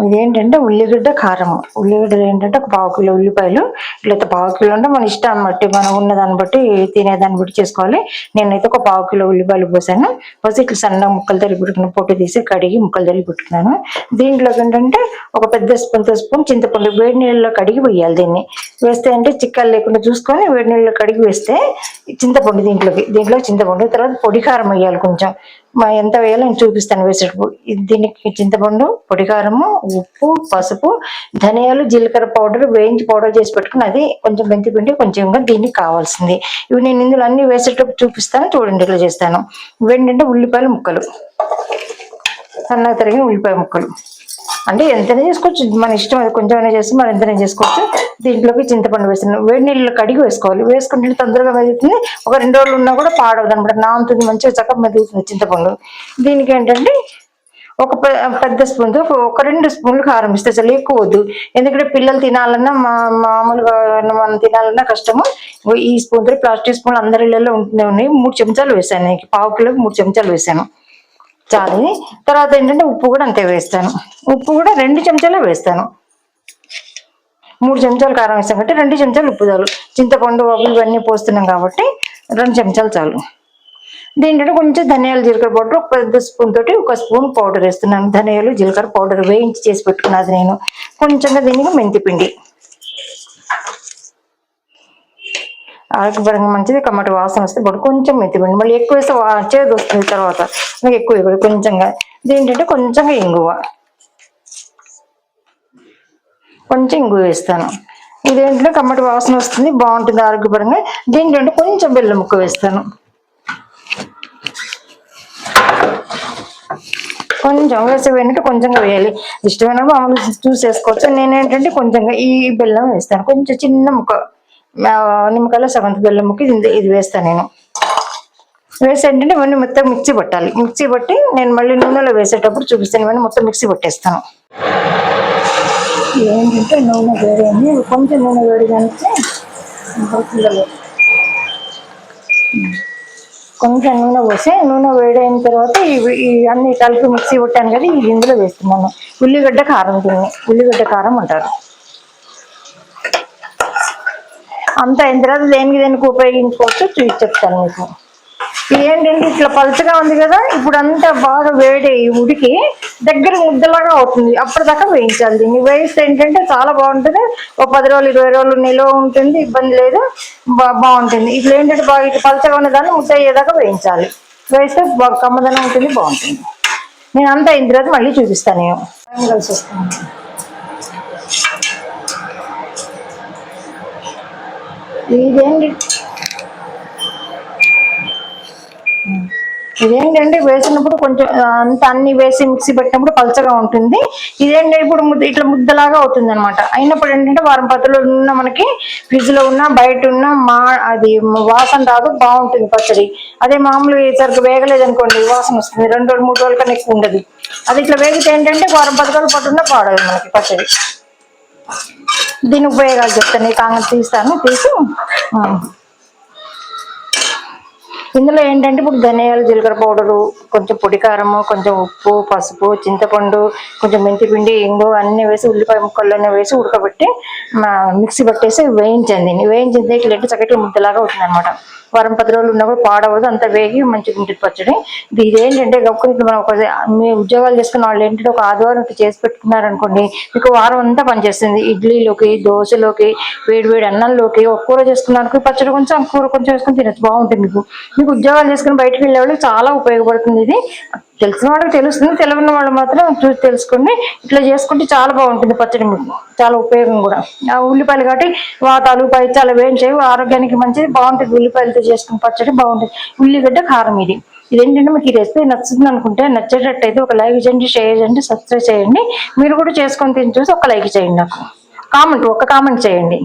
ఇదేంటంటే ఉల్లిగడ్డ కారం ఉల్లిగడ్డలు ఏంటంటే ఒక పావు కిలో ఉల్లిపాయలు లేకపోతే పావు కిలో అంటే మన ఇష్టం బట్టి మనం ఉన్న దాన్ని బట్టి తినేదాన్ని బట్టి చేసుకోవాలి. నేనైతే ఒక పావు కిలో ఉల్లిపాయలు పోసాను. పోసి ఇట్లా సన్నగా ముక్కలు తరిగి పెట్టుకున్న పొట్టు తీసి కడిగి ముక్కలు తరిగి పెట్టుకున్నాను దీంట్లో ఏంటంటే ఒక పెద్ద స్పూన్ స్పూన్ చింతపండు వేడి నీళ్ళలో కడిగి వేయాలి దీన్ని. వేస్తే అంటే చిక్కలు లేకుండా చూసుకొని వేడి నీళ్ళలో కడిగి వేస్తే చింతపండు దీంట్లోకి దీంట్లో చింతపండు తర్వాత పొడి కారం వేయాలి కొంచెం. మా ఎంత వేయాలో నేను చూపిస్తాను వేసేటప్పుడు. దీనికి చింతపండు పొడి కారము ఉప్పు పసుపు ధనియాలు జీలకర్ర పౌడర్ వేయించి పౌడర్ చేసి పెట్టుకుని అది కొంచెం మెంతి పిండి కొంచెంగా దీనికి కావాల్సింది. ఇవి నేను ఇందులో అన్ని వేసేటప్పుడు చూపిస్తాను చూడండి ఇట్లా చేస్తాను. వెండి ఏంటంటే ఉల్లిపాయల ముక్కలు. సన్నగా తరిగిన ఉల్లిపాయ ముక్కలు. అంటే ఎంతైనా చేసుకోవచ్చు. మన ఇష్టం అది కొంచెమైనా చేసి మనం ఎంతైనా చేసుకోవచ్చు. దీంట్లోకి చింతపండు వేస్తున్నాం వేడి నీళ్ళు కడిగి వేసుకోవాలి. వేసుకుంటే తొందరగా మెదుగుతుంది ఒక రెండు రోజులు ఉన్నా కూడా పాడవదు అనమాట నాంతుంది మంచిగా చక్కగా మెదుగుతుంది చింతపండు. దీనికి ఏంటంటే ఒక పెద్ద స్పూన్ ఒక రెండు స్పూన్లు కారం ఇస్తే చాలా ఎక్కువ వద్దు. ఎందుకంటే పిల్లలు తినాలన్నా మా మామూలుగా మనం తినాలన్నా కష్టము. ఈ స్పూన్ ప్లాస్టిక్ స్పూన్ అందరి ఇళ్ళలో ఉంటూనే మూడు చెంచాలు వేసాను. పావు కిలోకి మూడు చెంచాలు వేసాను. చాలు. తర్వాత ఏంటంటే ఉప్పు కూడా అంతే వేస్తాను. ఉప్పు కూడా రెండు చెంచాలే వేస్తాను. మూడు చెంచాలు కారం వేస్తాం కాబట్టి రెండు చెంచాలు ఉప్పు చాలు. చింతపండు అవి ఇవన్నీ పోస్తున్నాం కాబట్టి రెండు చెంచాలు చాలు. దీంట్లో కొంచెం ధనియాలు జీలకర్ర పౌడర్ ఒక పెద్ద స్పూన్ తోటి ఒక స్పూన్ పౌడర్ వేస్తున్నాను. ధనియాలు జీలకర్ర పౌడర్ వేయించి చేసి పెట్టుకున్నది నేను. కొంచెంగా దీనికి మెంతిపిండి పిండి ఆరోగ్యపరంగా మంచిది కమ్మటి వాసన వస్తే బట్ కొంచెం మెత్తిపోయింది మళ్ళీ ఎక్కువ వేస్తే వా- చేదు వస్తుంది తర్వాత. ఎక్కువ ఇవ్వదు కొంచెంగా. ఇదేంటంటే కొంచెంగా ఇంగువ. కొంచెం ఇంగువ వేస్తాను. ఇదేంటంటే కమ్మటి వాసన వస్తుంది బాగుంటుంది ఆరోగ్యపరంగా. దీంట్లో కొంచెం బెల్లం ముక్క వేస్తాను. కొంచెం వేసే వెనక కొంచెంగా వేయాలి. ఇష్టమైన మామూలు చూసేసుకోవచ్చు నేనేంటంటే నేను ఏంటంటే కొంచెంగా ఈ బెల్లం వేస్తాను. కొంచెం చిన్న ముక్క. నిమ్మకాయలో సగంత బెల్లం ముక్క ఇది ఇది వేస్తాను నేను. వేసి ఏంటంటే ఇవన్నీ మొత్తం మిక్సీ పట్టాలి. మిక్సీ పట్టి నేను మళ్ళీ నూనెలో వేసేటప్పుడు చూపిస్తాను. ఇవన్నీ మొత్తం మిక్సీ పట్టేస్తాను. ఏంటంటే నూనె వేడి కొంచెం నూనె వేడి కనిపిస్తే పిల్లలు కొంచెం నూనె పోసి నూనె వేడైన తర్వాత ఇవి ఈ అన్ని కలిపి మిక్సీ కొట్టాను కదా ఇది ఇందులో వేస్తున్నాను. ఉల్లిగడ్డ కారం దీన్ని ఉల్లిగడ్డ కారం అంటారు. అంత అయిన తర్వాత దేనికి దేనికి ఉపయోగించుకోవచ్చు చూసి చెప్తాను మీకు. ఏంటంటే ఇట్లా పలుచగా ఉంది కదా ఇప్పుడు అంతా బాగా వేడి ఉడికి దగ్గర ముద్దలాగా అవుతుంది. అప్పటిదాకా వేయించాలి. దీన్ని వేయిస్తే ఏంటంటే చాలా బాగుంటుంది. ఒక పది రోజులు ఇరవై రోజులు నిల్వ ఉంటుంది ఇబ్బంది లేదు బా- బాగుంటుంది. ఇట్లా ఏంటంటే బాగా ఇట్లా పలుచగా ఉన్నదాన్ని ముద్ద అయ్యేదాకా వేయించాలి. వేస్తే బాగా కమ్మదనం ఉంటుంది బాగుంటుంది. నేను అంతా అయిన తర్వాత మళ్ళీ చూపిస్తాను నేను. కలిసి వస్తాను ఇదేంటి? ఇదేంటంటే వేసినప్పుడు కొంచెం అంత అన్ని వేసి మిక్సీ పెట్టినప్పుడు పలచగా ఉంటుంది. ఇదేంటి ఇప్పుడు ముద్ద ఇట్లా ముద్దలాగా అవుతుంది అనమాట అయినప్పుడు ఏంటంటే వారం పత్తులు ఉన్న మనకి ఫ్రిడ్జ్లో ఉన్న బయట ఉన్న మా అది వాసన రాదు బాగుంటుంది పచ్చడి. అదే మామూలు సరిగ్గా వేగలేదు అనుకోండి వాసన వస్తుంది. రెండు రోజులు మూడు రోజుల కన్నా ఎక్కువ ఉండదు. అది ఇట్లా వేగితే ఏంటంటే వారం పది రోజులు పట్టున్నా పాడదు మనకి పచ్చడి. దీని ఉపయోగాలు చెప్తాను ఈ కాంగ తీస్తాను తీసి ఆ. ఇందులో ఏంటంటే ఇప్పుడు ధనియాలు జీలకర్ర పౌడరు కొంచెం పొడి కారము కొంచెం ఉప్పు పసుపు చింతపండు కొంచెం మెంతిపిండి ఇంగు అన్ని వేసి ఉల్లిపాయ ముక్కల్లోనే వేసి ఉడకబెట్టి మిక్సీ పట్టేసి వేయించింది వేయించింది ఇట్లా చక్కటి ముద్దలాగా అవుతుంది అనమాట వారం పది రోజులు ఉన్నా కూడా పాడవదు అంత వేగి మంచిగా ఉంటుంది పచ్చడి. ఇది ఇదేంటంటే గొప్పకి మనం ఒక మీ ఉద్యోగాలు చేసుకున్న వాళ్ళు ఏంటంటే ఒక ఆదివారం ఇట్లా చేసి పెట్టుకున్నారనుకోండి మీకు వారం అంతా పనిచేస్తుంది. ఇడ్లీలోకి దోశలోకి వేడి వేడి అన్నంలోకి ఒక కూర చేసుకున్నానికి పచ్చడి కొంచెం కూర కొంచెం వేసుకొని తినచ్చు బాగుంటుంది మీకు. మీకు ఉద్యోగాలు చేసుకుని బయటకు వెళ్ళే వాళ్ళకి చాలా ఉపయోగపడుతుంది ఇది. తెలిసిన వాళ్ళకి తెలుస్తుంది తెలియని వాళ్ళు మాత్రం చూసి తెలుసుకుని ఇట్లా చేసుకుంటే చాలా బాగుంటుంది పచ్చడి మీకు చాలా ఉపయోగం కూడా. ఆ ఉల్లిపాయలు కాబట్టి వాతాలు పై చాలా వేయించేవి ఆరోగ్యానికి మంచిది బాగుంటుంది. ఉల్లిపాయలతో చేసుకుని పచ్చడి బాగుంటుంది. ఉల్లిగడ్డ కారం ఇది. ఇదేంటంటే మీకు ఈ రెసిపీ నచ్చుతుంది అనుకుంటే నచ్చేటట్టయితే ఒక లైక్ చేయండి షేర్ చేయండి సబ్స్క్రైబ్ చేయండి. మీరు కూడా చేసుకొని తిని చూసి ఒక లైక్ చేయండి నాకు. కామెంట్ ఒక కామెంట్ చేయండి.